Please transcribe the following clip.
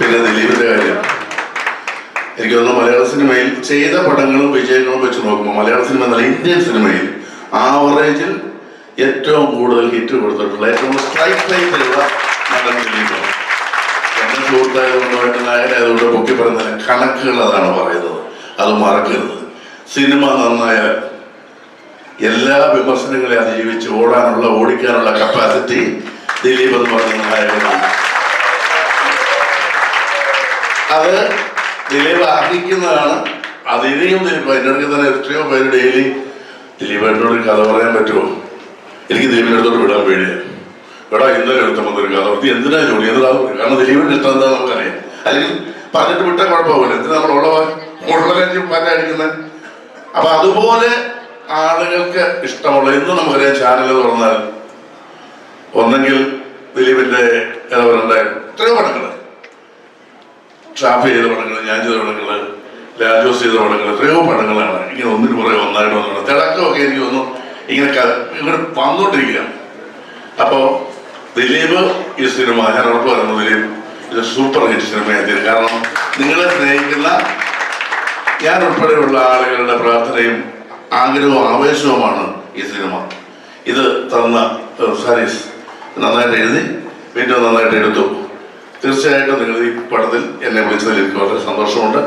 പിന്നെ ദിലീപിന്റെ കാര്യം. എനിക്ക് തോന്നുന്നു മലയാള സിനിമയിൽ ചെയ്ത പടങ്ങളും വിജയങ്ങളും വെച്ച് നോക്കുമ്പോൾ മലയാള സിനിമ എന്നല്ല ഇന്ത്യൻ സിനിമയിൽ ആവറേജിൽ ഏറ്റവും കൂടുതൽ ഹിറ്റ് കൊടുത്തിട്ടുള്ള ഏറ്റവും സ്ട്രൈക്ക് റേറ്റിലുള്ള നടൻ ദിലീപാണ്. എന്റെ സുഹൃത്തായതുകൊണ്ട് എന്റെ നായകനായതുകൊണ്ട് പൊക്കി പറയുന്ന കണക്കുകൾ അതാണ് പറയുന്നത്. അത് മറക്കരുത്. സിനിമ നന്നായ എല്ലാ വിമർശനങ്ങളെ അതിജീവിച്ച് ഓടാനുള്ള ഓടിക്കാനുള്ള കപ്പാസിറ്റി ദിലീപ് എന്ന് പറയുന്ന നായകനാണ്. അത് ദിലീപ് അർഹിക്കുന്നതാണ് അത് ഇനിയും ദിലീപ് എന്നോട് തന്നെ എത്രയോ പേര് ഡെയിലി ദിലീപ് എന്നോട് കഥ പറയാൻ പറ്റുമോ? എനിക്ക് ദിലീപിന്റെ അടുത്തോട്ട് വിടാൻ പേടിയാണ് എടാ ഇന്നലെ എടുത്ത വന്നൊരു കഥ. നീ എന്തിനാ ജോലി? എന്താ കാരണം ദിലീപിന്റെ ഇഷ്ടം എന്താ നമുക്കറിയാം. അല്ലെങ്കിൽ പറഞ്ഞിട്ട് വിട്ടാൽ കുഴപ്പമില്ല. എന്തിനാ നമ്മൾ ഉള്ള ഉള്ള കാര്യം മാറ്റാടിക്കുന്നത് അപ്പൊ അതുപോലെ ആളുകൾക്ക് ഇഷ്ടമുള്ള ഇന്ന് നമുക്കറിയാം ചാനൽ തുറന്നാൽ ഒന്നെങ്കിൽ ദിലീപിന്റെ എന്താ പറയണ്ടേ എത്രയോ പടങ്ങൾ ഷാഫി ചെയ്ത പടങ്ങൾ ഞാൻ ചെയ്ത പടങ്ങൾ ലാജോസ് ചെയ്ത പടങ്ങൾ എത്രയോ പടങ്ങളാണ്. ഇങ്ങനെ ഒന്നിന് പുറകെ ഒന്നായിട്ട് വന്നു തിളക്കമൊക്കെ എനിക്ക് വന്നു ഇങ്ങനെ ഇങ്ങനെ വന്നോണ്ടിരിക്കുക. അപ്പോൾ ദിലീപ് ഈ സിനിമ ഞാൻ ഉറപ്പ് പറയുന്നു ദിലീപ് ഇത് സൂപ്പർ ഹിറ്റ് സിനിമയായിരിക്കും കാരണം നിങ്ങളെ സ്നേഹിക്കുന്ന ഞാൻ ഉൾപ്പെടെയുള്ള ആളുകളുടെ പ്രാർത്ഥനയും ആഗ്രഹവും ആവേശവുമാണ് ഈ സിനിമ. ഇത് തന്ന സാരീസ് നന്നായിട്ട് എഴുതി വീണ്ടും നന്നായിട്ട് എടുത്തു. തീർച്ചയായിട്ടും നിങ്ങൾ ഈ പടത്തിൽ എന്നെ വിളിച്ചതിൽ എനിക്ക് വളരെ സന്തോഷമുണ്ട്.